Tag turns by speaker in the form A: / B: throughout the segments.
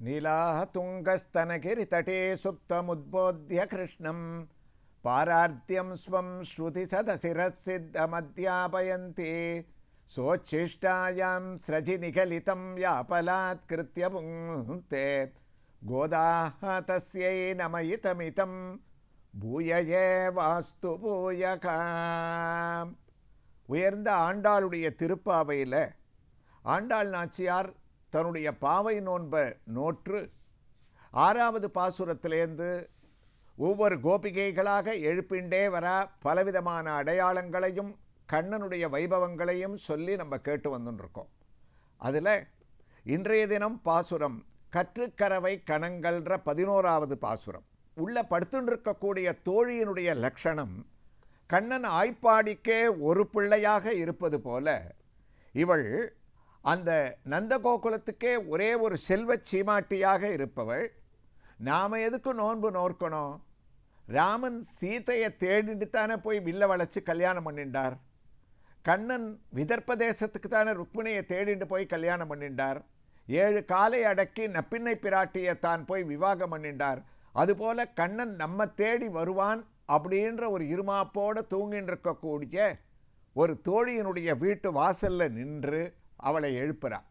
A: నీలాహ తుంగస్తనకిరితటే సుప్తముద్బోధ్య కృష్ణం. పారార్థ్యం స్వం శృతి సదశిరసిద్ధమధ్యాపయంతి సోచ్ఛిష్టాయాం స్రజి నిగలితం యాపలాత్కృత్య ముక్తే గోదాహ తస్యై నమయితమితం. భూయయే వాస్తు భూయకా. உயர்ந்த ஆண்டாளுடைய திருப்பாவையில் ஆண்டாள் நாச்சியார் தன்னுடைய பாவை நோன்பை நோற்று ஆறாவது பாசுரத்திலேருந்து ஒவ்வொரு கோபிகைகளாக எழுப்பிண்டே வர பலவிதமான அடையாளங்களையும் கண்ணனுடைய வைபவங்களையும் சொல்லி நம்ம கேட்டு வந்துட்டுருக்கோம் அதில் இன்றைய தினம் பாசுரம் கற்றுக்கரவை கணங்கள்ன்ற பதினோராவது பாசுரம். உள்ளே படுத்துட்டு படுத்துருக்கக்கூடிய தோழியினுடைய லட்சணம் கண்ணன் ஆய்ப்பாடிக்கே ஒரு பிள்ளையாக இருப்பது போல இவள் அந்த நந்தகோகுலத்துக்கே ஒரே ஒரு செல்வச் சீமாட்டியாக இருப்பவள். நாம் எதுக்கு நோன்பு நோர்க்கணும்? ராமன் சீதையை தேடிட்டு தானே போய் வில்ல வளைச்சி கல்யாணம் பண்ணிண்டார் கண்ணன் விதர்ப்ப தேசத்துக்கு தானே ருக்மிணியை தேடிட்டு போய் கல்யாணம் பண்ணிண்டார் ஏழு காலை அடக்கி நப்பின்னை பிராட்டியை தான் போய் விவாகம் பண்ணிண்டார் அதுபோல கண்ணன் நம்ம தேடி வருவான் அப்படின்ற ஒரு இருமாப்போடு தூங்கின்னு இருக்கக்கூடிய ஒரு தோழியினுடைய வீட்டு வாசலில் நின்று அவளை எழுப்புறான்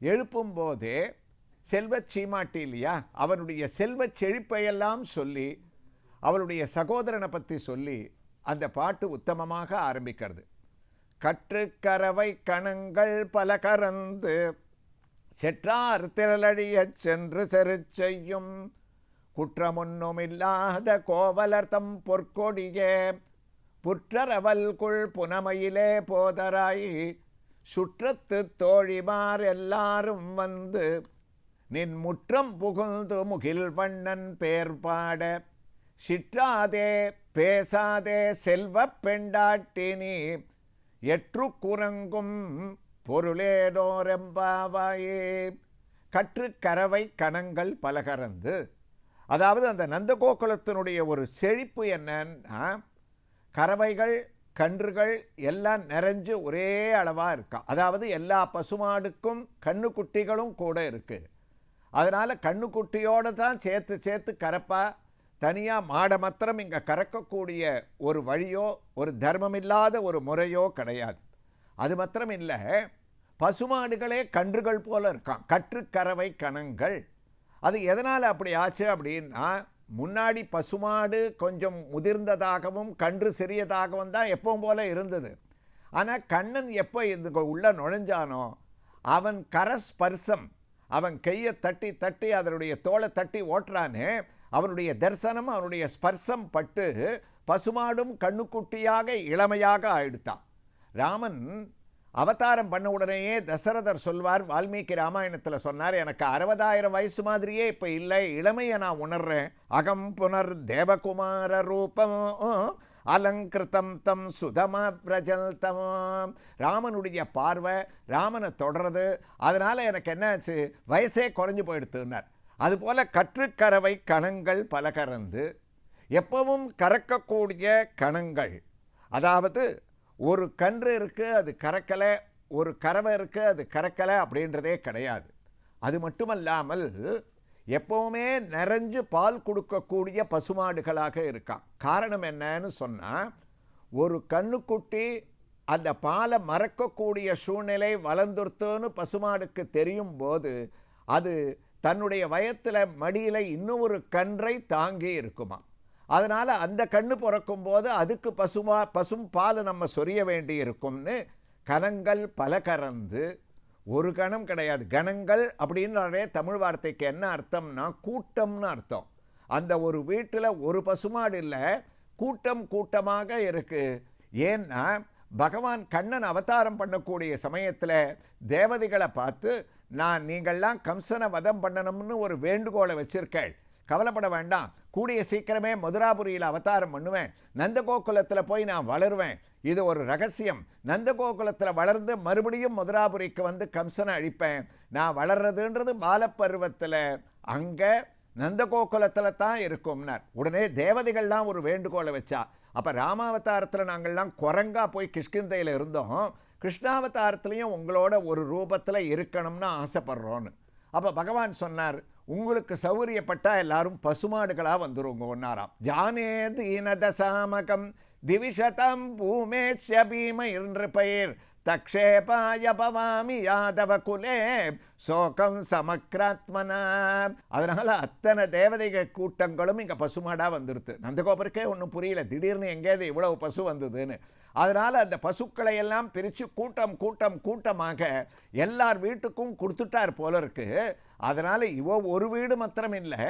A: எழுப்பும்போதே செல்வச் சீமாட்டி இல்லையா? அவனுடைய செல்வச் செழிப்பையெல்லாம் சொல்லி அவளுடைய சகோதரனை பற்றி சொல்லி அந்த பாட்டு உத்தமமாக ஆரம்பிக்கிறது. கற்றுக்கரவை கணங்கள் பல கறந்து செற்றார் திரளடியச் சென்று செரு செய்யும் குற்றமொன்னுமில்லாத கோவலர்த்தம் பொற்கொடியே. புற்றரவல்குள் புனமையிலே போதராய். சுற்றத்து தோழிமார் எல்லாரும் வந்து நின் முற்றம் புகுந்து முகில் வண்ணன் பேர் பாட. சிற்றாதே பேசாதே செல்வ பெண்டாட்டினி. எற்று குரங்கும் பொருளேடோரெம்பாவாயே கற்று கரவை கணங்கள் பலகரந்து அதாவது அந்த நந்தகோகுலத்தினுடைய ஒரு செழிப்பு என்னன்னா கறவைகள் கன்றுகள் எல்லாம் நிறைஞ்சு ஒரே அளவாக இருக்கா. அதாவது எல்லா பசுமாடுக்கும் கண்ணுக்குட்டிகளும் கூட இருக்குது அதனால் கண்ணுக்குட்டியோடு தான் சேர்த்து சேர்த்து கறப்பாக தனியாக மாடை மாத்திரம் இங்கே கறக்கக்கூடிய ஒரு வழியோ ஒரு தர்மமில்லாத ஒரு முறையோ கிடையாது. அது மாத்திரம் இல்லை பசுமாடுகளே கன்றுகள் போல இருக்கான் கற்றுக்கறவை கணங்கள். அது எதனால் அப்படி ஆச்சு அப்படின்னா முன்னாடி பசுமாடு கொஞ்சம் முதிர்ந்ததாகவும் கன்று சிறியதாகவும் தான் எப்பவும் போல இருந்தது. ஆனால் கண்ணன் எப்போ இது உள்ளே நுழைஞ்சானோ அவன் கரஸ்பர்சம் அவன் கையை தட்டி தட்டி அதனுடைய தோலை தட்டி ஓட்டுறானே அவனுடைய தரிசனம் அவனுடைய ஸ்பர்சம் பட்டு பசுமாடும் கண்ணுக்குட்டியாக இளமையாக ஆயிடுத்தான். ராமன் அவதாரம் பண்ண உடனேயே தசரதர் சொல்வார் வால்மீகி ராமாயணத்தில் சொன்னார் எனக்கு அறுபதாயிரம் வயசு மாதிரியே இப்போ இல்லை இளமையை நான் உணர்றேன். அகம் புனர் தேவகுமார ரூபம் அலங்கிருத்தம் தம் சுதம பிரஜல்தம் ராமனுடைய பார்வை ராமனை தொடர்றது அதனால் எனக்கு என்னாச்சு வயசே குறைஞ்சு போயிடுத்துனார் அதுபோல் கற்றுக்கறவை கணங்கள் பல கறந்து எப்பவும் கறக்கக்கூடிய கணங்கள். அதாவது ஒரு கன்று இருக்குது அது கறக்கலை. ஒரு கறவை இருக்குது அது கறக்கலை அப்படின்றதே கிடையாது. அது மட்டுமல்லாமல் எப்போவுமே நிறைஞ்சு பால் கொடுக்கக்கூடிய பசுமாடுகளாக இருக்கான் காரணம் என்னன்னு சொன்னால் ஒரு கண்ணுக்குட்டி அந்த பாலை மறக்கக்கூடிய சூழ்நிலை வளர்ந்துருத்துன்னு பசுமாடுக்கு தெரியும் போது அது தன்னுடைய வயத்தில் மடியில் இன்னும் ஒரு கன்றை தாங்கி இருக்குமா அதனால் அந்த கண்ணு பிறக்கும் போது அதுக்கு பசுமா பசும் பால் நம்ம சொரிய வேண்டி இருக்கும்னு கணங்கள் பல கறந்து ஒரு கணம் கிடையாது. கணங்கள் அப்படின்னாலே தமிழ் வார்த்தைக்கு என்ன அர்த்தம்னா கூட்டம்னு அர்த்தம். அந்த ஒரு வீட்டில் ஒரு பசுமாடு இல்லை கூட்டம் கூட்டமாக இருக்குது ஏன்னா பகவான் கண்ணன் அவதாரம் பண்ணக்கூடிய சமயத்தில் தேவதைகளை பார்த்து நான் நீங்கள்லாம் கம்சனை வதம் பண்ணணும்னு ஒரு வேண்டுகோளை வச்சிருக்கேள். கவலைப்பட வேண்டாம். கூடிய சீக்கிரமே மதுராபுரியில் அவதாரம் பண்ணுவேன். நந்தகோகுலத்தில் போய் நான் வளருவேன். இது ஒரு ரகசியம். நந்தகோகுலத்தில் வளர்ந்து மறுபடியும் மதுராபுரிக்கு வந்து கம்சனை அழிப்பேன். நான் வளர்றதுன்றது பாலப்பருவத்தில். அங்கே நந்தகோகுலத்தில் தான் இருக்கும்னார். உடனே தேவதைகள்லாம் ஒரு வேண்டுகோளை வச்சா. அப்போ ராமாவதாரத்தில் நாங்கள்லாம் குரங்கா போய் கிஷ்கிந்தையில் இருந்தோம். கிருஷ்ணாவதாரத்துலேயும் உங்களோட ஒரு ரூபத்தில் இருக்கணும்னு ஆசைப்படுறோன்னு. அப்போ பகவான் சொன்னார் உங்களுக்கு சௌகரியப்பட்டா எல்லாரும் பசுமாடுகளாக வந்துருங்க ஒன்னாராம். ஜானே தீனதசாமகம் திவிஷதம் பூமேத்ய பீம என்று பெயர். தக்ஷேபாய பவாமி யாதவ குலே சோகம் சமக்ராத்மனா. அதனால அத்தனை தேவதைகள் கூட்டங்களும் இங்கே பசுமாடாக வந்துடுது நந்தகோபருக்கே ஒன்றும் புரியல. திடீர்னு எங்கேயாவது இவ்வளவு பசு வந்ததுன்னு. அதனால் அந்த பசுக்களை எல்லாம் பிரித்து கூட்டம் கூட்டம் கூட்டமாக எல்லார் வீட்டுக்கும் கொடுத்துட்டார் போல இருக்கு அதனால் இவ ஒரு வீடு மாத்திரம் இல்லை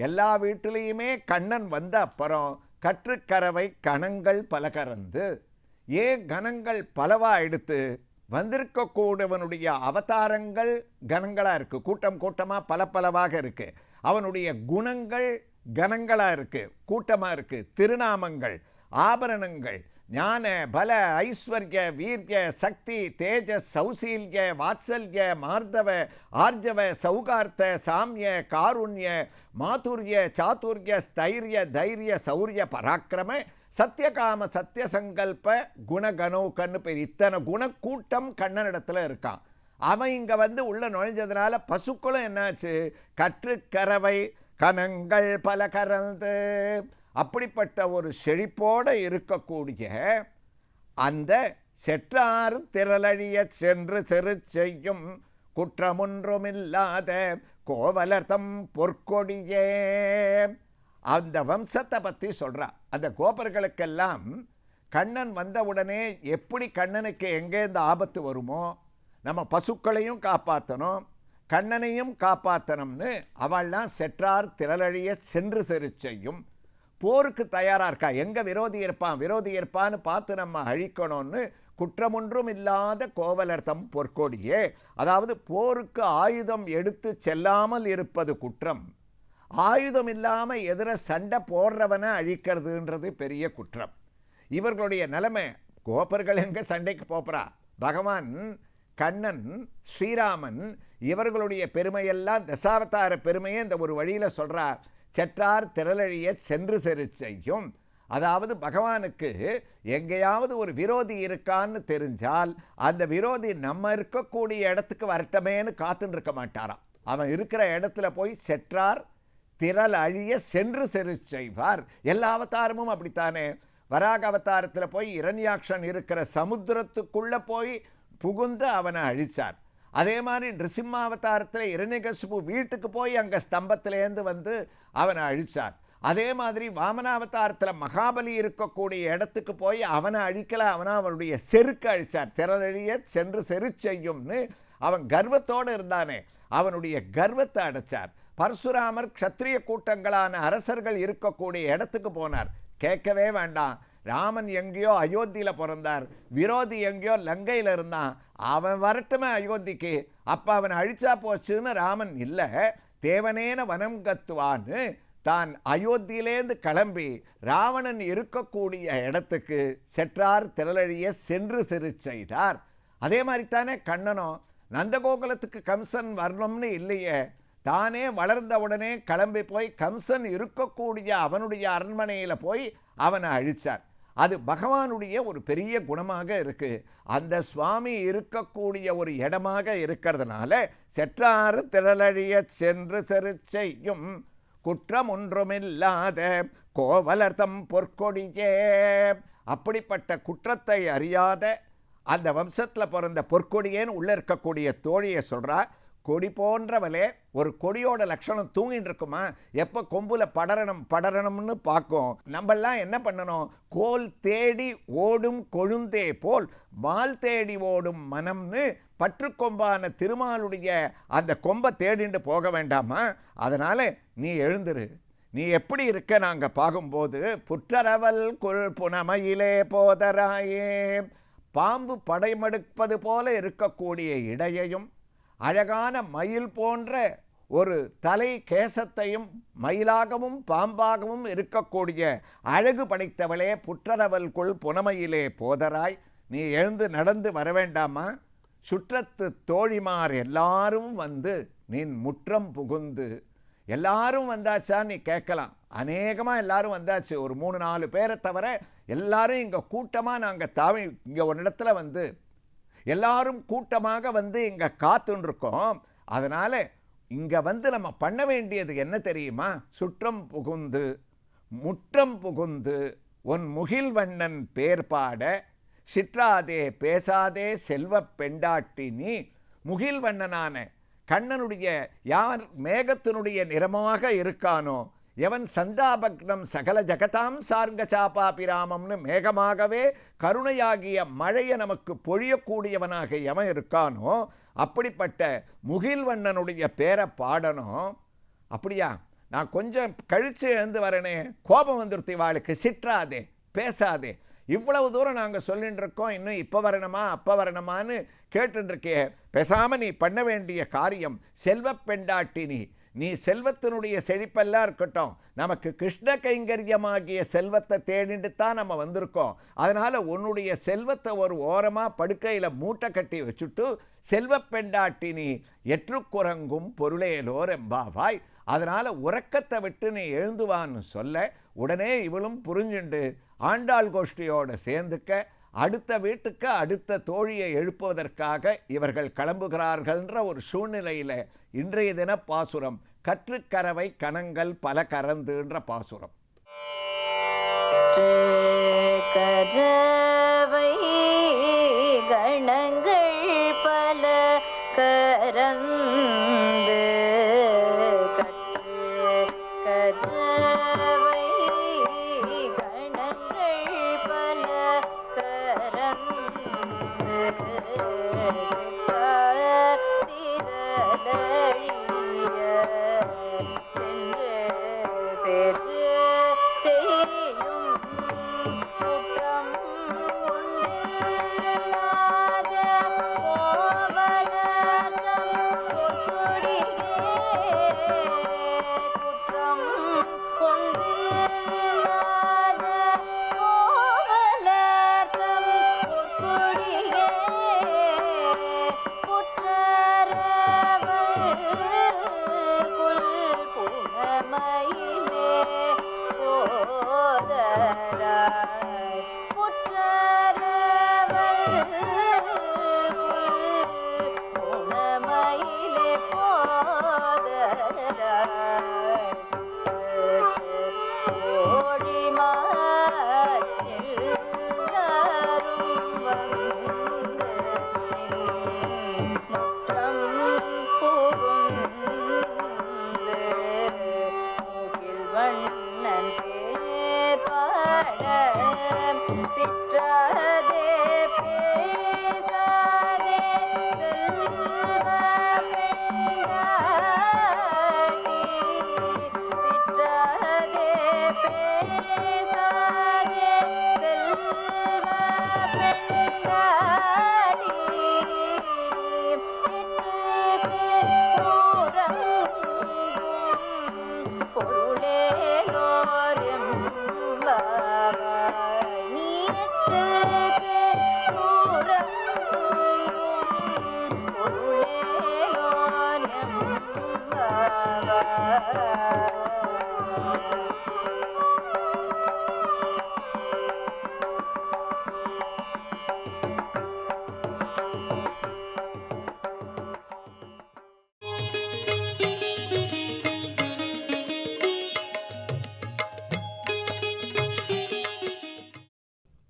A: எல்லா வீட்டிலையுமே கண்ணன் வந்த அப்புறம் கற்றுக்கறவை கணங்கள் பல கறந்து ஏன் கணங்கள் பலவா எடுத்து வந்திருக்கக்கூடியவனுடைய அவதாரங்கள் கணங்களாக இருக்குது கூட்டம் கூட்டமாக பல பலவாக இருக்குது அவனுடைய குணங்கள் கணங்களாக இருக்குது கூட்டமாக இருக்குது திருநாமங்கள் ஆபரணங்கள் ஞான பல ஐஸ்வர்ய வீரிய சக்தி தேஜ சௌசீல்ய வாத்சல்ய மார்தவ ஆர்ஜவ சௌகார்த்த சாமிய காருண்ய மாதுரிய சாதுரிய ஸ்தைரிய தைரிய சௌரிய பராக்கிரம சத்தியகாம சத்தியசங்கல்ப குணகணோக்கன்னு பேர். இத்தனை குணக்கூட்டம் கண்ணனிடத்தில் இருக்கான். அவன் இங்கே வந்து உள்ளே நுழைஞ்சதுனால பசுக்களும் என்னாச்சு? கற்றுக்கறவை கணங்கள் பல கறந்து அப்படிப்பட்ட ஒரு செழிப்போடு இருக்கக்கூடிய அந்த செற்றார் திரளழிய சென்று செரு செய்யும் குற்றமொன்றுமில்லாத கோவலர்தம் பொற்கொடியே. அந்த வம்சத்தை பற்றி சொல்கிறா அந்த கோபர்களுக்கெல்லாம் கண்ணன் வந்தவுடனே எப்படி கண்ணனுக்கு எங்கேருந்து ஆபத்து வருமோ நம்ம பசுக்களையும் காப்பாற்றணும் கண்ணனையும் காப்பாற்றணும்னு அவள்லாம் செற்றார் திரளழிய சென்று செரு செய்யும் போருக்கு தயாராக இருக்கா? எங்கே விரோதி இருப்பான்? விரோதி இருப்பான்னு பார்த்து நம்ம அழிக்கணும்னு குற்றமொன்றும் இல்லாத கோவலர்த்தம் பொற்கொடியே. அதாவது போருக்கு ஆயுதம் எடுத்து செல்லாமல் இருப்பது குற்றம். ஆயுதம் இல்லாமல் எதிர சண்டை போடுறவனை அழிக்கிறதுன்றது பெரிய குற்றம். இவர்களுடைய நிலைமை கோப்பர்கள் எங்கே சண்டைக்கு போப்புறா பகவான் கண்ணன் ஸ்ரீராமன் இவர்களுடைய பெருமையெல்லாம் தசாவதார பெருமையை இந்த ஒரு வழியில் சொல்கிறார் செற்றார் திரளழிய சென்று செரு செய்யும் அதாவது பகவானுக்கு எங்கேயாவது ஒரு விரோதி இருக்கான்னு தெரிஞ்சால் அந்த விரோதி நம்ம இருக்கக்கூடிய இடத்துக்கு வரட்டமேன்னு காத்துன்னு இருக்க மாட்டாராம். அவன் இருக்கிற இடத்துல போய் செற்றார் திரள் அழிய சென்று செரு செய்வார் எல்லா அவதாரமும் அப்படித்தானே? வராக அவதாரத்தில் போய் இரண்யாக்ஷன் இருக்கிற சமுத்திரத்துக்குள்ளே போய் புகுந்து அவனை அழிச்சார். அதே மாதிரி நிருசிம்மாவதாரத்தில் இரணிகசுபு வீட்டுக்கு போய் அங்கே ஸ்தம்பத்திலேருந்து வந்து அவனை அழிச்சார். அதே மாதிரி வாமனாவதாரத்தில் மகாபலி இருக்கக்கூடிய இடத்துக்கு போய் அவனை அழிக்கலை அவனை அவனுடைய செருக்கு அழிச்சார். திரளழிய சென்று செரு செய்யும்னு அவன் கர்வத்தோடு இருந்தானே அவனுடைய கர்வத்தை அடைச்சார். பரசுராமர் க்ஷத்ரிய கூட்டங்களான அரசர்கள் இருக்கக்கூடிய இடத்துக்கு போனார். கேட்கவே வேண்டாம். ராமன் எங்கேயோ அயோத்தியில் பிறந்தார். விரோதி எங்கேயோ லங்கையில் இருந்தான். அவன் வரட்டுமே அயோத்திக்கு. அப்போ அவன் அழிச்சா போச்சுன்னு ராமன் இல்லை தேவனேன வனம் கத்துவான்னு தான் அயோத்தியிலேருந்து கிளம்பி ராவணன் இருக்கக்கூடிய இடத்துக்கு செற்றார் திரளழிய சென்று சிறு செய்தார். அதே மாதிரி தானே கண்ணனும் நந்தகோகுலத்துக்கு கம்சன் வரணும்னு இல்லையே. தானே வளர்ந்த உடனே கிளம்பி போய் கம்சன் இருக்கக்கூடிய அவனுடைய அரண்மனையில் போய் அவனை அழிச்சார். அது பகவானுடைய ஒரு பெரிய குணமாக இருக்குது அந்த சுவாமி இருக்கக்கூடிய ஒரு இடமாக இருக்கிறதுனால செற்றாறு திரளழிய சென்று செரு செய்யும் குற்றம் ஒன்றுமில்லாத கோவலர்த்தம் பொற்கொடியே. அப்படிப்பட்ட குற்றத்தை அறியாத அந்த வம்சத்தில் பிறந்த பொற்கொடியேன்னு உள்ளே இருக்கக்கூடிய தோழியை சொல்கிறா கொடி போன்றவளே ஒரு கொடியோட லட்சணம் தூங்கிட்டு இருக்குமா? எப்போ கொம்புல படரணும் படரணும்னு பார்க்கும் நம்மெல்லாம் என்ன பண்ணணும்? கோல் தேடி ஓடும் கொழுந்தே போல் மால் தேடி ஓடும் மனம்னு பற்றுக்கொம்பான திருமாலுடைய அந்த கொம்பை தேடிண்டு போக வேண்டாமா? அதனால் நீ எழுந்துரு. நீ எப்படி இருக்க நாங்கள் பார்க்கும்போது புற்றரவல் குள் புனமையிலே போதராயே. பாம்பு படைமடுப்பது போல இருக்கக்கூடிய இடையையும் அழகான மயில் போன்ற ஒரு தலை கேசத்தையும் மயிலாகவும் பாம்பாகவும் இருக்கக்கூடிய அழகு படைத்தவளே புற்றரவல்குள் புனமையிலே போதராய். நீ எழுந்து நடந்து வர வேண்டாமா? சுற்றத்து தோழிமார் எல்லாரும் வந்து நின் முற்றம் புகுந்து. எல்லாரும் வந்தாச்சா? நீ கேட்கலாம். அநேகமாக எல்லாரும் வந்தாச்சு. ஒரு மூணு நாலு பேரை தவிர எல்லாரும் இங்கே கூட்டமாக நாங்கள் தாவி இங்கே ஒரு இடத்துல வந்து எல்லாரும் கூட்டமாக வந்து இங்கே காத்துன்ருக்கோம் அதனால் இங்கே வந்து நம்ம பண்ண வேண்டியது என்ன தெரியுமா? சுற்றம் புகுந்து முற்றம் புகுந்து உன் முகில்வண்ணன் பேர் பாட சிற்றாதே பேசாதே செல்வப் பெண்டாட்டி நீ முகில்வண்ணனான கண்ணனுடைய யார் மேகத்தினுடைய நிறமாக இருக்கானோ எவன் சந்தாபக்னம் சகல ஜகதாம் சார்ங்க சாபாபிராமம்னு மேகமாகவே கருணையாகிய மழையை நமக்கு பொழியக்கூடியவனாக எவன் இருக்கானோ அப்படிப்பட்ட முகில்வண்ணனுடைய பேரை பாடணும். அப்படியா? நான் கொஞ்சம் கழித்து எழுந்து வரனே. கோபம் வந்துருத்தி வாளுக்கு சிற்றாதே பேசாதே. இவ்வளவு தூரம் நாங்கள் சொல்லிட்டு இருக்கோம். இன்னும் இப்போ வரணுமா அப்போ வரணுமான்னு கேட்டுருக்கே பேசாமல் நீ பண்ண வேண்டிய காரியம் செல்வப் பெண்டாட்டி நீ நீ செல்வத்தினுடைய செழிப்பெல்லாம் இருக்கட்டும். நமக்கு கிருஷ்ண கைங்கரியமாகிய செல்வத்தை தேடிட்டு தான் நம்ம வந்திருக்கோம். அதனால் உன்னுடைய செல்வத்தை ஒரு ஓரமாக படுக்கையில் மூட்டை கட்டி வச்சுட்டு செல்வப்பெண்டாட்டி நீ எற்றுக்குரங்கும் பொருளேலோர் எம்பாவாய் அதனால் உறக்கத்தை விட்டு நீ எழுந்துவான்னு சொல்ல உடனே இவளும் புரிஞ்சுண்டு ஆண்டாள் கோஷ்டியோடு சேர்ந்துக்க அடுத்த வீட்டுக்கு அடுத்த தோழியை எழுப்புவதற்காக இவர்கள் கிளம்புகிறார்கள்ன்ற ஒரு சூழ்நிலையில் இன்றைய தின பாசுரம் கற்றுக்கரவை கணங்கள் பல கறந்துன்ற பாசுரம்.
B: கணங்கள்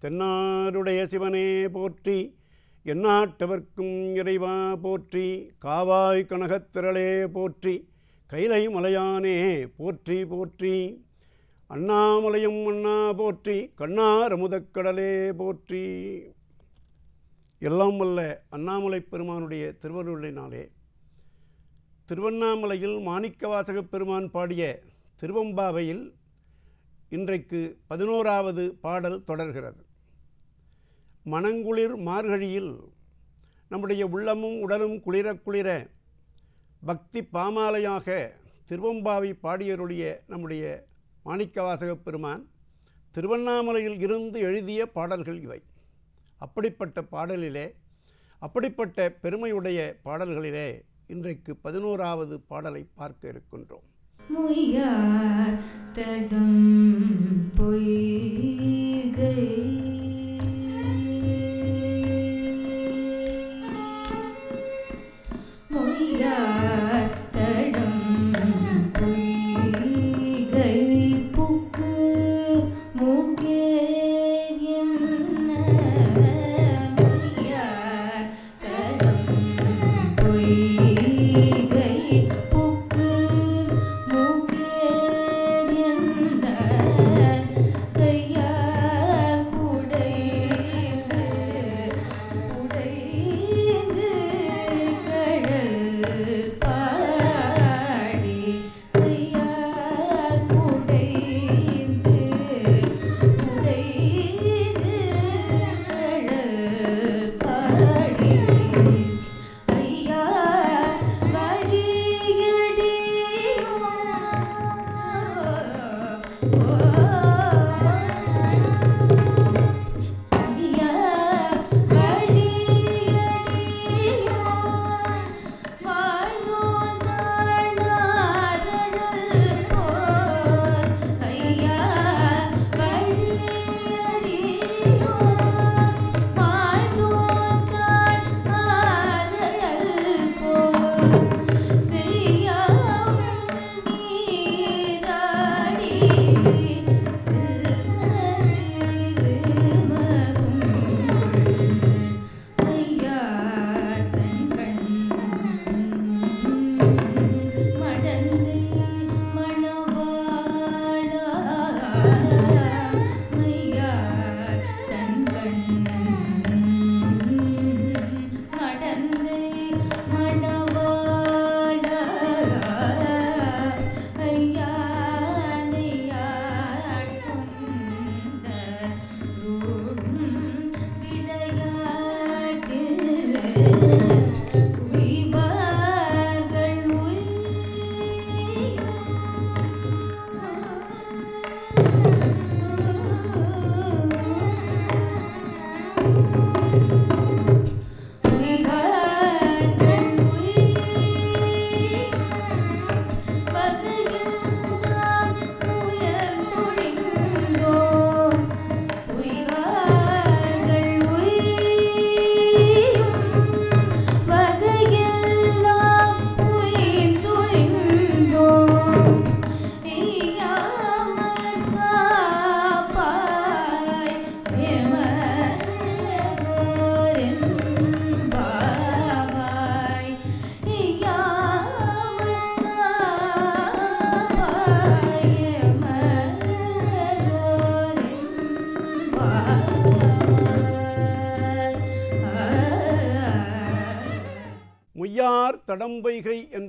C: தென்னாருடைய சிவனே போற்றி எந்நாட்டவர்க்கும் இறைவா போற்றி காவாய் கனகத்திரளே போற்றி கைலை மலையானே போற்றி போற்றி. அண்ணாமலையும் அண்ணா போற்றி கண்ணார் அமுதக்கடலே போற்றி. எல்லாம் வல்ல அண்ணாமலை பெருமானுடைய திருவருளினாலே. திருவண்ணாமலையில் மாணிக்கவாசக பெருமான் பாடிய திருவம்பாவையில் இன்றைக்கு பதினோராவது பாடல் தொடர்கிறது. மனங்குளிர் மார்கழியில் நம்முடைய உள்ளமும் உடலும் குளிர குளிர பக்தி பாமாலையாக திருவம்பாவை பாடியருடைய நம்முடைய மாணிக்கவாசகப் பெருமான் திருவண்ணாமலையில் இருந்து எழுதிய பாடல்கள் இவை. அப்படிப்பட்ட பாடலிலே அப்படிப்பட்ட பெருமையுடைய பாடல்களிலே இன்றைக்கு பதினோராவது பாடலை பார்க்க இருக்கின்றோம். பொய்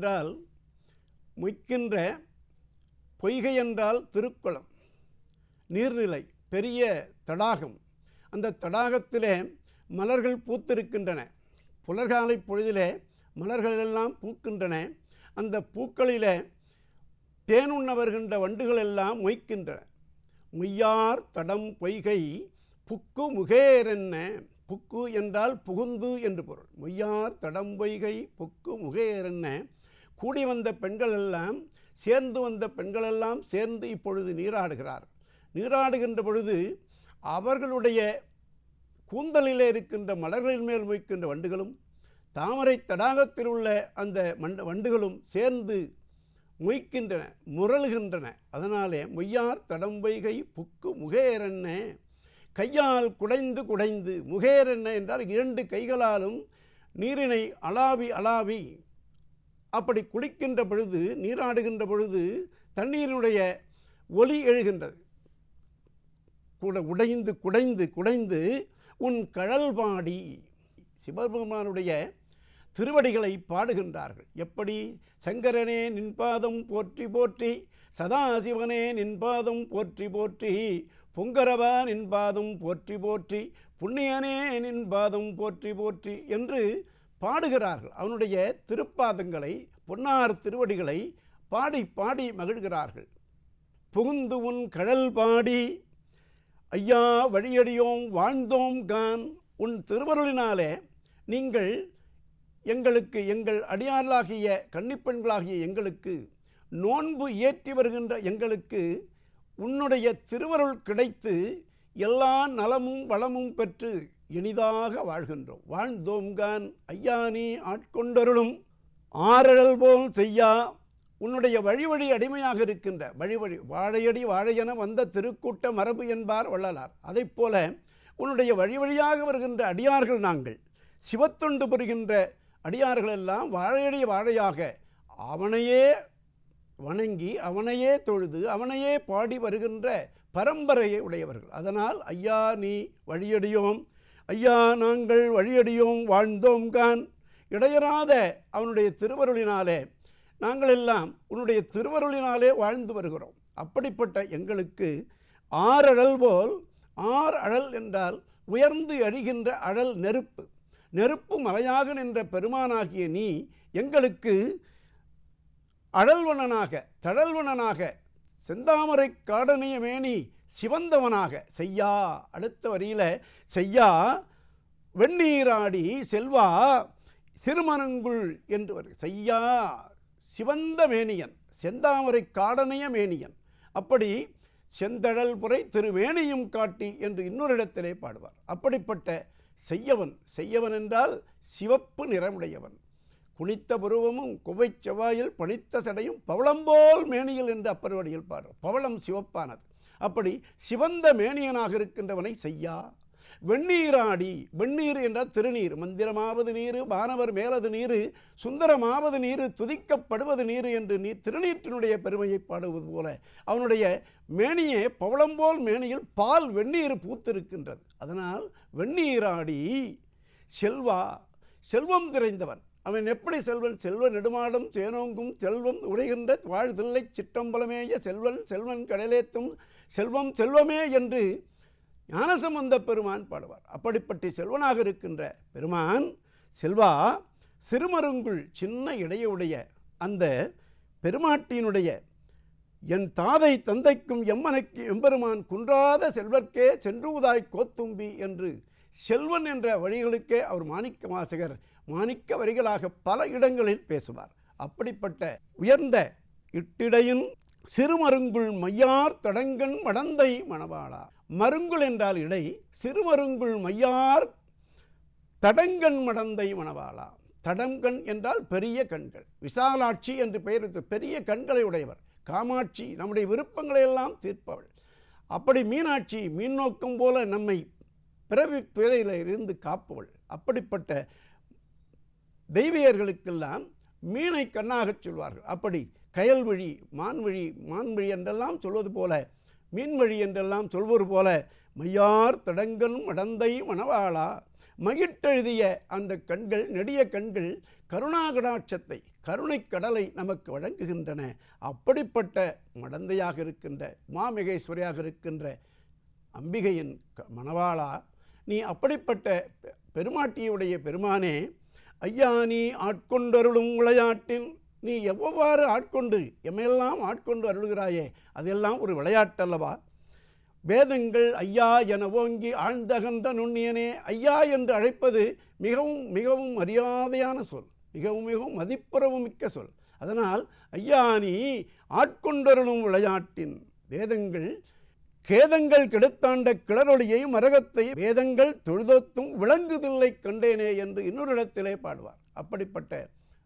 C: என்றால் மொய்க்கின்ற பொய்கை என்றால் திருக்குளம் நீர்நிலை பெரிய தடாகம். அந்த தடாகத்திலே மலர்கள் பூத்திருக்கின்றன. புலர்காலை பொழுதிலே மலர்கள் எல்லாம் பூக்கின்றன. அந்த பூக்களிலே தேனுண்ண வருகின்ற வண்டுகள் எல்லாம் மொய்க்கின்றன. மொய்யார் தடம் பொய்கை புக்கு முகேரென்ன புக்கு என்றால் புகுந்து என்று பொருள். மொய்யார் தடம் பொய்கை புக்கு முகேரென்ன கூடி வந்த பெண்கள் எல்லாம் சேர்ந்து வந்த பெண்களெல்லாம் சேர்ந்து இப்பொழுது நீராடுகிறார். நீராடுகின்ற பொழுது அவர்களுடைய கூந்தலிலே இருக்கின்ற மலர்களின் மேல் மொய்க்கின்ற வண்டுகளும் தாமரை தடாகத்தில் உள்ள அந்த மண்ட வண்டுகளும் சேர்ந்து மொய்க்கின்றன முரல்கின்றன அதனாலே மொய்யார் தடம்பைகை புக்கு முகேரென்ன கையால் குடைந்து குடைந்து முகேரென்ன என்றால் இரண்டு கைகளாலும் நீரினை அளாவி அலாவி அப்படி குளிக்கின்ற பொழுது நீராடுகின்ற பொழுது தண்ணீரினுடைய ஒலி எழுகின்றது. கூட உடைந்து குடைந்து குடைந்து உன் கழல் பாடி சிவபெருமானுடைய திருவடிகளை பாடுகின்றார்கள். எப்படி? சங்கரனே நின்பாதம் போற்றி போற்றி சதாசிவனே நின்பாதம் போற்றி போற்றி பொங்கரவா நின்பாதம் போற்றி போற்றி புண்ணியனே நின்பாதம் போற்றி போற்றி என்று பாடுகிறார்கள். அவனுடைய திருப்பாதங்களை பொன்னார் திருவடிகளை பாடி பாடி மகிழ்கிறார்கள். புகுந்து உன் கடல் பாடி ஐயா வழியடியோம் வாழ்ந்தோம் கான். உன் திருவருளினாலே நீங்கள் எங்களுக்கு எங்கள் அடியார்களாகிய கன்னிப்பெண்களாகிய எங்களுக்கு நோன்பு ஏற்றி வருகின்ற எங்களுக்கு உன்னுடைய திருவருள் கிடைத்து எல்லா நலமும் வளமும் பெற்று இனிதாக வாழ்கின்றோம். வாழ்ந்தோம்கான் ஐயா நீ ஆட்கொண்டருளும். ஆரழல் போல் செய்யா. உன்னுடைய வழிவழி அடிமையாக இருக்கின்ற. வழிவழி வாழையடி வாழையென வந்த திருக்கூட்ட மரபு என்பார் வள்ளலார். அதைப் போல உன்னுடைய வழிவழியாக வருகின்ற அடியார்கள் நாங்கள். சிவத்தொண்டு புரிகின்ற அடியார்கள் எல்லாம் வாழையடி வாழையாக. அவனையே வணங்கி அவனையே தொழுது அவனையே பாடி வருகின்ற பரம்பரையை உடையவர்கள் அதனால் ஐயா நீ வழியடியோம். ஐயா நாங்கள் வழியடியோம் வாழ்ந்தோம் கான். இடையறாத அவனுடைய திருவருளினாலே நாங்கள் எல்லாம் உன்னுடைய திருவருளினாலே வாழ்ந்து வருகிறோம். அப்படிப்பட்ட எங்களுக்கு ஆறழல் போல் ஆர் அழல் என்றால் உயர்ந்து அழிகின்ற அழல் நெருப்பு. நெருப்பு மலையாக நின்ற பெருமானாகிய நீ எங்களுக்கு அழல்வனனாக தழல்வனனாக செந்தாமரை காடனிய மேனி சிவந்தவனாக செய்யா அடுத்த வரியில் செய்யா வெந்நீராடி செல்வா சிறுமனங்குள் என்று வரு செய்யா சிவந்த மேனியன் செந்தாமரை காடனைய மேனியன் அப்படி செந்தழல் புரை திருமேனியும் காட்டி என்று இன்னொரு இடத்திலே பாடுவார். அப்படிப்பட்ட செய்யவன் செய்யவன் என்றால் சிவப்பு நிறமுடையவன். குனித்த புருவமும் குவை செவ்வாயில் பனித்த சடையும் பவளம்போல் மேனியில் என்று அப்பருவடியில் பாடுவார். பவளம் சிவப்பானது. அப்படி சிவந்த மேனியனாக இருக்கின்றவனை செய்யா. வெந்நீராடி வெந்நீர் என்றால் திருநீர் மந்திரமாவது நீர் வானவர் மேலது நீர் சுந்தரமாவது நீர் துதிக்கப்படுவது நீர் என்று நீ திருநீற்றினுடைய பெருமையை பாடுவது போல அவனுடைய மேனியே பவளம்போல் மேனியில் பால் வெந்நீர் பூத்திருக்கின்றது. அதனால் வெந்நீராடி செல்வா செல்வம் திரைந்தவன் அவன் எப்படி செல்வன்? செல்வ நெடுமாடும் சேனோங்கும் செல்வம் உடைகின்ற வாழ்தில்லை சிற்றம்பலமேய செல்வன் செல்வன் கடலேத்தும் செல்வம் செல்வமே என்று ஞானசம்பந்த பெருமான் பாடுவார். அப்படிப்பட்ட செல்வனாக இருக்கின்ற பெருமான் செல்வா சிறுமருங்குள் சின்ன இடையுடைய அந்த பெருமாட்டியினுடைய என் தாதை தந்தைக்கும் எம்மனைக்கு எம்பெருமான் குன்றாத செல்வர்க்கே சென்றுவதாய் கோத்தும்பி என்று செல்வன் என்ற வழிகளுக்கே அவர் மாணிக்க வாசகர் மாணிக்க வரிகளாக பல இடங்களில் பேசுவார். அப்படிப்பட்ட உயர்ந்த இட்டிடையின் சிறுமருங்குள் மையார் தடங்கன் மடந்தை மணவாளா. மருங்குள் என்றால் இடை சிறுமருங்குள் மையார் தடங்கன் மடந்தை மணவாளா. தடங்கண் என்றால் பெரிய கண்கள். விசாலாட்சி என்று பெயர் வைத்த பெரிய கண்களை உடையவர். காமாட்சி நம்முடைய விருப்பங்களை எல்லாம் தீர்ப்பவள். அப்படி மீனாட்சி மீன் நோக்கம் போல நம்மை பிறவி துறையில் இருந்து காப்பவள். அப்படிப்பட்ட தெய்வியர்களுக்கெல்லாம் மீனை கண்ணாகச் சொல்வார்கள். அப்படி கயல்வழி மான்வழி மான்வழி என்றெல்லாம் சொல்வது போல மீன்வழி என்றெல்லாம் சொல்வது போல மையார் தடங்கன் மடந்தை மணவாளா மகிட்டெழுதிய அந்த கண்கள் நெடிய கண்கள் கருணாகடாட்சத்தை கருணைக் கடலை நமக்கு வழங்குகின்றன. அப்படிப்பட்ட மடந்தையாக இருக்கின்ற மாமிகேஸ்வரியாக இருக்கின்ற அம்பிகையின் க- மணவாளா நீ அப்படிப்பட்ட பெ- பெருமாட்டியுடைய பெருமானே ஐயா நீ ஆட்கொண்டருளும் விளையாட்டின் நீ எவ்வாறு ஆட்கொண்டு எம்மையெல்லாம் ஆட்கொண்டு அருளுகிறாயே? அதெல்லாம் ஒரு விளையாட்டல்லவா? வேதங்கள் ஐயா என ஓங்கி ஆழ்ந்தகன்ற நுண்ணியனே ஐயா என்று அழைப்பது மிகவும் மிகவும் மரியாதையான சொல். மிகவும் மிகவும் மதிப்புறவு மிக்க சொல். அதனால் ஐயா நீ ஆட்கொண்டருளும் விளையாட்டின் வேதங்கள் கேதங்கள் கெடுத்தாண்ட கிளரொளியை மரகத்தை வேதங்கள் தொழுதொத்தும் விளங்குதில்லை கண்டேனே என்று இன்னொரு இடத்திலே பாடுவார். அப்படிப்பட்ட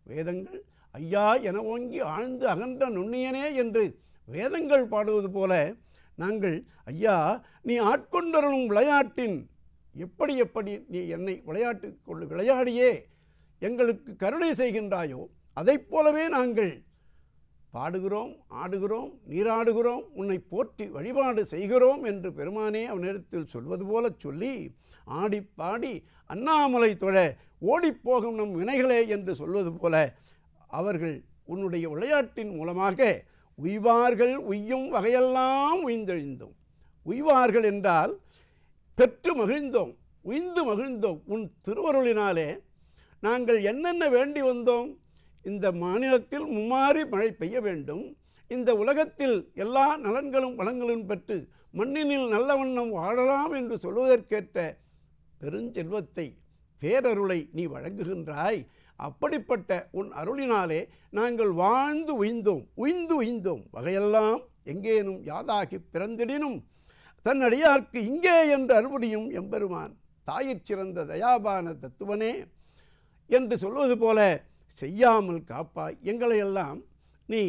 C: வேதங்கள் ஐயா என ஓங்கி ஆழ்ந்து அகன்ற நுண்ணியனே என்று வேதங்கள் பாடுவது போல நாங்கள் ஐயா நீ ஆட்கொண்டருளும் விளையாட்டின் எப்படி எப்படி நீ என்னை விளையாட்டு கொள் விளையாடியே எங்களுக்கு கருணை செய்கின்றாயோ அதைப் போலவே நாங்கள் பாடுகிறோம் ஆடுகிறோம் நீராடுகிறோம் உன்னை போற்றி வழிபாடு செய்கிறோம் என்று பெருமானே அவனிடத்தில் சொல்வது போல சொல்லி ஆடி பாடி அண்ணாமலை தொழ ஓடிப்போகும் நம் வினைகளே என்று சொல்வது போல அவர்கள் உன்னுடைய விளையாட்டின் மூலமாக உய்வார்கள் உய்யும் வகையெல்லாம் உய்ந்தெழுந்தோம். உய்வார்கள் என்றால் பெற்று மகிழ்ந்தோம் உய்ந்து மகிழ்ந்தோம். உன் திருவருளினாலே நாங்கள் என்னென்ன வேண்டி வந்தோம்? இந்த மாநிலத்தில் மும்மாறி மழை பெய்ய வேண்டும். இந்த உலகத்தில் எல்லா நலன்களும் வளங்களும் பெற்று மண்ணினில் நல்ல வண்ணம் வாழலாம் என்று சொல்வதற்கேற்ற பெருஞ்செல்வத்தை பேரருளை நீ வழங்குகின்றாய். அப்படிப்பட்ட உன் அருளினாலே நாங்கள் வாழ்ந்து உய்ந்தோம் உய்ந்து உய்ந்தோம் வகையெல்லாம் எங்கேனும் யாதாகி பிறந்திடினும் தன் அடியார்க்கு இங்கே என்று அறுபடியும் எம்பெருமான் தாயிற் சிறந்த தயாபான தத்துவனே என்று சொல்வது போல செய்யாமல் காப்பாய் எங்களையெல்லாம் நீ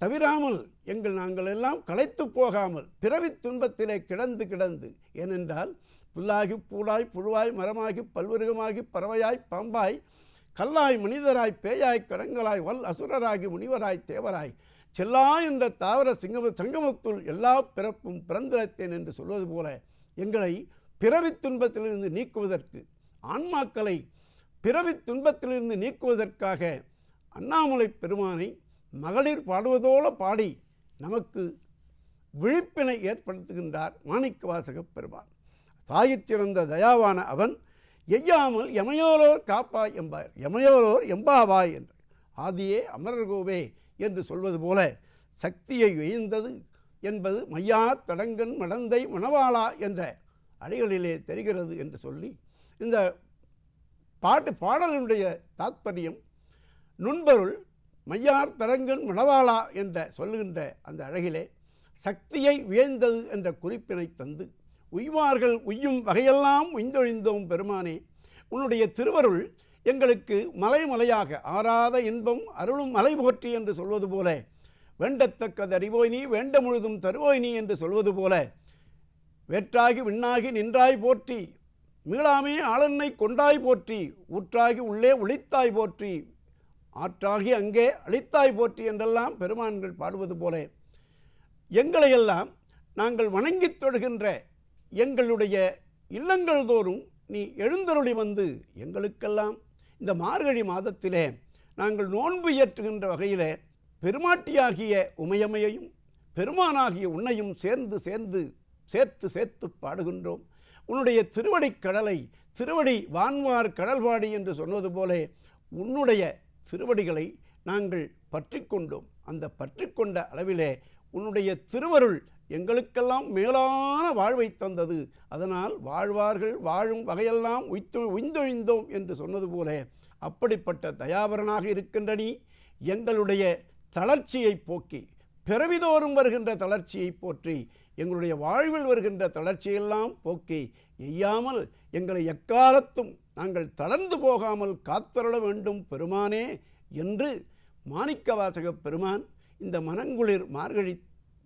C: தவிராமல் எங்கள் நாங்கள் எல்லாம் களைத்து போகாமல் பிறவித் துன்பத்திலே கிடந்து கிடந்து ஏனென்றால் புல்லாகி பூடாய் புழுவாய் மரமாகி பல்விருகமாகி பறவையாய் பாம்பாய் கல்லாய் மனிதராய் பேயாய் கடங்களாய் வல் அசுரராகி முனிவராய் தேவராய் செல்லா என்ற தாவர சிங்கம சங்கமத்துள் எல்லா பிறப்பும் பிறந்திருத்தேன் என்று சொல்வது போல எங்களை பிறவித் துன்பத்திலிருந்து நீக்குவதற்கு ஆன்மாக்களை பிறவித் துன்பத்திலிருந்து நீக்குவதற்காக அண்ணாமலை பெருமானை மகளிர் பாடுவதோல பாடி நமக்கு விழிப்பினை ஏற்படுத்துகின்றார் மாணிக்க வாசக பெருமான் தாயிற் தயாவான அவன் எய்யாமல் எமையோரோர் காப்பாய் என்பார். எமையோரோர் எம்பாவாய் என்று. ஆதியே அமரர்கோவே என்று சொல்வது போல சக்தியை உயர்ந்தது என்பது மையார் தடங்கன் மடந்தை மணவாளா என்ற அடிகளிலே தெரிகிறது என்று சொல்லி இந்த பாட்டு பாடலினுடைய தாத்பரியம் நுண்பொருள் மையார் தரங்கன் மணவாளா என்ற சொல்லுகின்ற அந்த அழகிலே சக்தியை வியந்தது என்ற குறிப்பினை தந்து உய்வார்கள் உய்யும் வகையெல்லாம் உய்ந்தொழிந்தோம் பெருமானே உன்னுடைய திருவருள் எங்களுக்கு மலை மலையாக ஆறாத இன்பம் அருளும் மலை போற்றி என்று சொல்வது போல வேண்டத்தக்கது அறிவோய் நீ வேண்ட முழுதும் தருவோய் நீ என்று சொல்வது போல வேற்றாகி விண்ணாகி நின்றாய் போற்றி மீளாமே ஆளன்னை கொண்டாய் போற்றி ஊற்றாகி உள்ளே ஒளித்தாய் போற்றி ஆற்றாகி அங்கே அழித்தாய் போற்றி என்றெல்லாம் பெருமான்கள் பாடுவது போல. எங்களையெல்லாம் நாங்கள் வணங்கித் தொழுகின்ற எங்களுடைய இல்லங்கள் தோறும் நீ எழுந்தருளி வந்து எங்களுக்கெல்லாம் இந்த மார்கழி மாதத்திலே நாங்கள் நோன்பு இயற்றுகின்ற வகையிலே பெருமாட்டியாகிய உமையமையையும் பெருமானாகிய உன்னையும் சேர்ந்து சேர்ந்து சேர்த்து சேர்த்து பாடுகின்றோம். உன்னுடைய திருவடி கடலை திருவடி வான்வார் கடல்வாடி என்று சொன்னது போல உன்னுடைய திருவடிகளை நாங்கள் பற்றி கொண்டோம். அந்த பற்றி கொண்ட அளவிலே உன்னுடைய திருவருள் எங்களுக்கெல்லாம் மேலான வாழ்வை தந்தது. அதனால் வாழ்வார்கள் வாழும் வகையெல்லாம் உய்த்து உய்ந்தொழிந்தோம் என்று சொன்னது போல அப்படிப்பட்ட தயாபரனாக இருக்கின்ற நீ எங்களுடைய தளர்ச்சியை போக்கி பிறவிதோறும் வருகின்ற தளர்ச்சியை போற்றி எங்களுடைய வாழ்வில் வருகின்ற தளர்ச்சியெல்லாம் போக்கி எய்யாமல் எங்களை எக்காலத்தும் நாங்கள் தளர்ந்து போகாமல் காத்தருள வேண்டும் பெருமானே என்று மாணிக்கவாசக பெருமான் இந்த மனங்குளிர் மார்கழி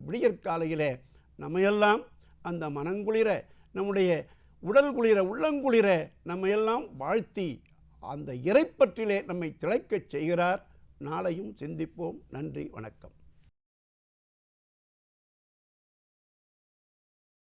C: விடியற்காலையிலே நம்மையெல்லாம் அந்த மனங்குளிர நம்முடைய உடல் குளிர உள்ளங்குளிர நம்மையெல்லாம் வாழ்த்தி அந்த இறைப்பற்றிலே நம்மை திளைக்கச் செய்கிறார். நாளையும் சிந்திப்போம். நன்றி வணக்கம்.